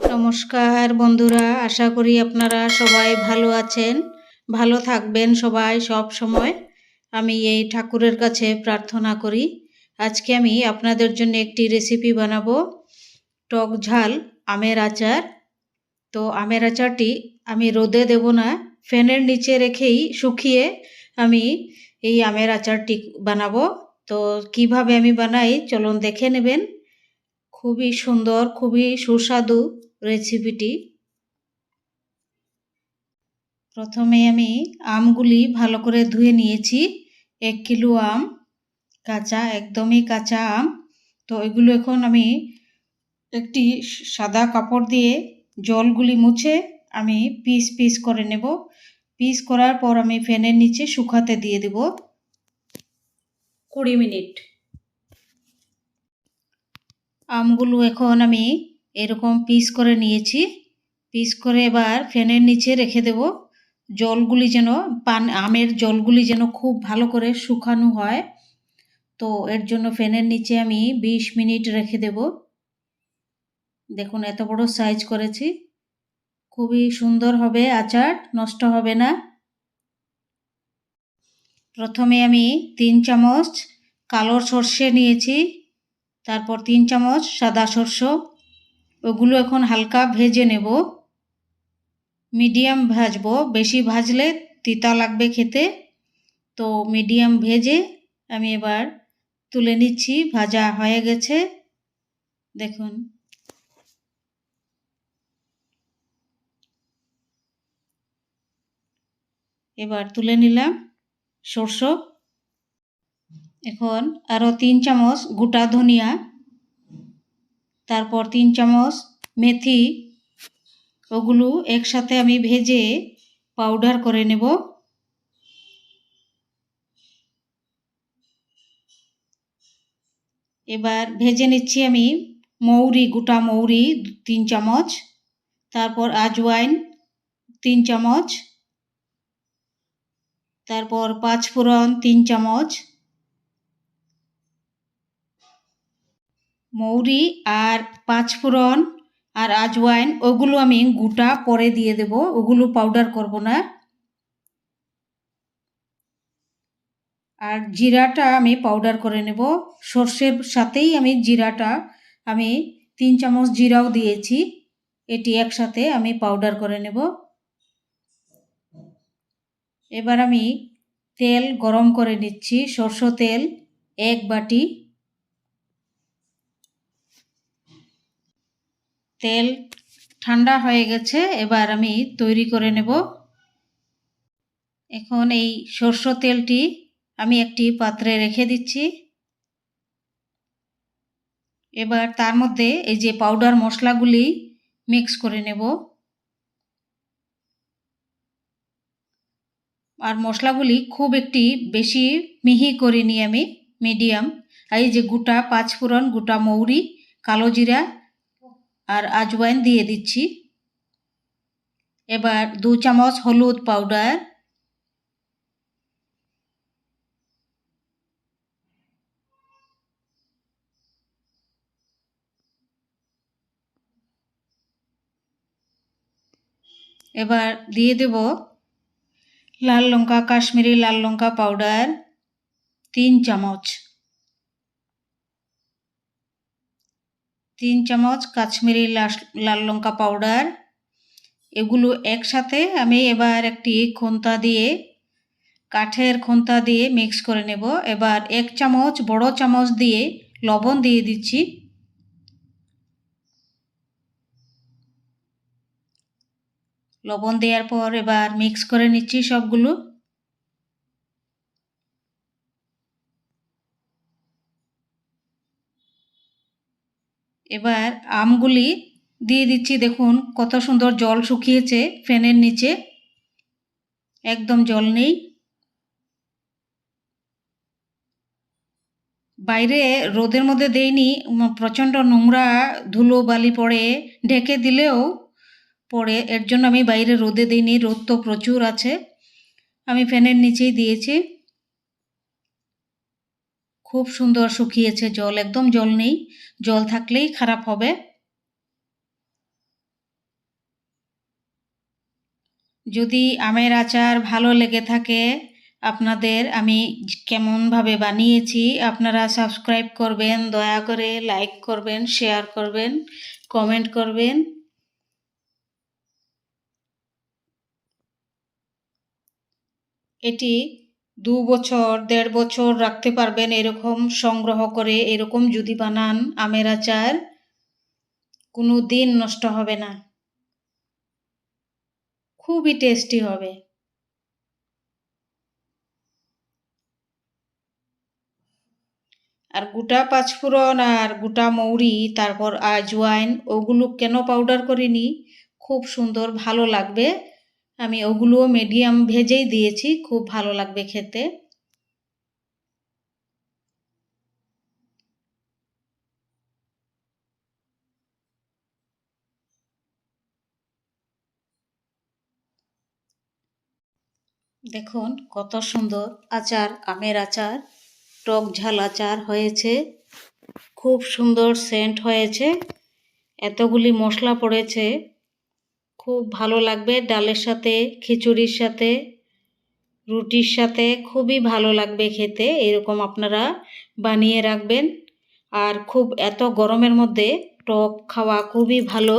নমস্কার বন্ধুরা, আশা করি আপনারা সবাই ভালো আছেন। ভালো থাকবেন সবাই সব সময়। আমি এই ঠাকুরের কাছে প্রার্থনা করি। আজকে আমি আপনাদের জন্য একটি রেসিপি বানাবো। টক ঝাল, আমের আচার। তো আমের আচারটি আমি রোদে দেব না, ফ্যানের নিচে রেখেই শুকিয়ে আমি এই আমের আচারটি বানাবো। তো কীভাবে আমি বানাই চলুন দেখে নেবেন। খুবই সুন্দর, খুবই সুস্বাদু রেসিপিটি। প্রথমে আমি আমগুলি ভালো করে ধুয়ে নিয়েছি। এক কিলো আম, কাঁচা, একদমই কাঁচা আম। তো এগুলো এখন আমি একটি সাদা কাপড় দিয়ে জলগুলি মুছে আমি পিস পিস করে নেব। পিস করার পর আমি ফ্যানের নিচে শুকাতে দিয়ে দেব। কুড়ি মিনিট। আমগুলো এখন আমি এরকম পিস করে নিয়েছি। পিস করে এবার ফ্যানের নিচে রেখে দেব। জলগুলি যেন পান, আমের জলগুলি যেন খুব ভালো করে শুকানো হয়। তো এর জন্য ফ্যানের নিচে আমি ২০ মিনিট রেখে দেব। দেখুন এত বড় সাইজ করেছি। খুবই সুন্দর হবে আচার, নষ্ট হবে না। প্রথমে আমি তিন চামচ কালো সর্ষে নিয়েছি। তারপর তিন চামচ সাদা সর্ষ। ওগুলো এখন হালকা ভেজে নেব। মিডিয়াম ভাজবো। বেশি ভাজলে তিতা লাগবে খেতে। তো মিডিয়াম ভেজে আমি এবার তুলে নিচ্ছি। ভাজা হয়ে গেছে। দেখুন। এবার তুলে নিলাম সর্ষ। এখন আরও তিন চামচ গোটা ধনিয়া। তারপর তিন চামচ মেথি, ওগুলো একসাথে আমি ভেজে পাউডার করে নেব। এবার ভেজে নিচ্ছি আমি মৌরি, গোটা মৌরি তিন চামচ, তারপর আজওয়াইন তিন চামচ, তারপর পাঁচফোড়ন তিন চামচ মৌরি আর পাঁচফোড়ন আর আজওয়াইন, ওগুলো আমি গোটা পরে দিয়ে দেব, ওগুলো পাউডার করব না। আর জিরাটা আমি পাউডার করে নেব। সর্ষের সাথেই আমি জিরাটা, আমি তিন চামচ জিরাও দিয়েছি, এটি একসাথে আমি পাউডার করে নেব। এবার আমি তেল গরম করে নিচ্ছি সর্ষ তেল এক বাটি। তেল ঠান্ডা হয়ে গেছে, এবার আমি তৈরি করে নেব। এখন এই সর্ষ তেলটি আমি একটি পাত্রে রেখে দিচ্ছি। এবার তার মধ্যে এই যে পাউডার মশলাগুলি মিক্স করে নেব। আর মশলাগুলি খুব একটি বেশি মিহি করিনি আমি মিডিয়াম এই যে গোটা পাঁচফোড়ন, গোটা মৌরি, কালো জিরা আর আজওয়াইন দিয়ে দিচ্ছি। এবার দু চামচ হলুদ পাউডার এবার দিয়ে দেব লাল লঙ্কা, কাশ্মীরি লাল লঙ্কা পাউডার তিন চামচ। তিন চামচ কাশ্মীরি লাল লঙ্কা পাউডার এগুলো একসাথে আমি এবার একটি খন্তা দিয়ে, কাঠের খন্তা দিয়ে মিক্স করে নেব। এবার এক চামচ, বড় চামচ দিয়ে লবণ দিয়ে দিচ্ছি। লবণ দেওয়ার পর এবার মিক্স করে নিচ্ছি সবগুলো। এবার আমগুলি দিয়ে দিচ্ছি, দেখুন কত সুন্দর জল শুকিয়েছে ফ্যানের নিচে। একদম জল নেই। বাইরে রোদের মধ্যে দেইনি প্রচণ্ড নোংরা ধুলো বালি পড়ে, ঢেকে দিলেও পড়ে। এর জন্য আমি বাইরে রোদে দিইনি, রোদ তো প্রচুর আছে। আমি ফ্যানের নিচেই দিয়েছি। খুব সুন্দর শুকিয়েছে জল, একদম জল নেই। জল থাকলেই খারাপ হবে। যদি আমের আচার ভালো লেগে থাকে, আপনাদের আমি কেমনভাবে বানিয়েছি, আপনারা সাবস্ক্রাইব করবেন, দয়া করে লাইক করবেন শেয়ার করবেন কমেন্ট করবেন। এটি দু বছর, দেড় বছর রাখতে পারবেন এরকম সংগ্রহ করে, এরকম যদি বানান আমের আচার, কোনো দিন নষ্ট হবে না। খুবই টেস্টি হবে। আর গোটা পাঁচফোড়ন আর গোটা মৌরি, তারপর আজওয়াইন, ওগুলো কেন পাউডার করিনি? খুব সুন্দর, ভালো লাগবে। আমি ওগুলো মিডিয়াম ভেজেই দিয়েছি, খুব ভালো লাগবে খেতে। দেখুন কত সুন্দর আচার, আমের আচার, টক ঝাল আচার হয়েছে। খুব সুন্দর সেন্ট হয়েছে। এতগুলি মশলা পড়েছে। খুব ভালো লাগবে। ডালের সাথে, খিচুড়ির সাথে, রুটির সাথে খুবই ভালো লাগবে খেতে। এরকম আপনারা বানিয়ে রাখবেন। আর খুব এত গরমের মধ্যে টক খাওয়া খুবই ভালো।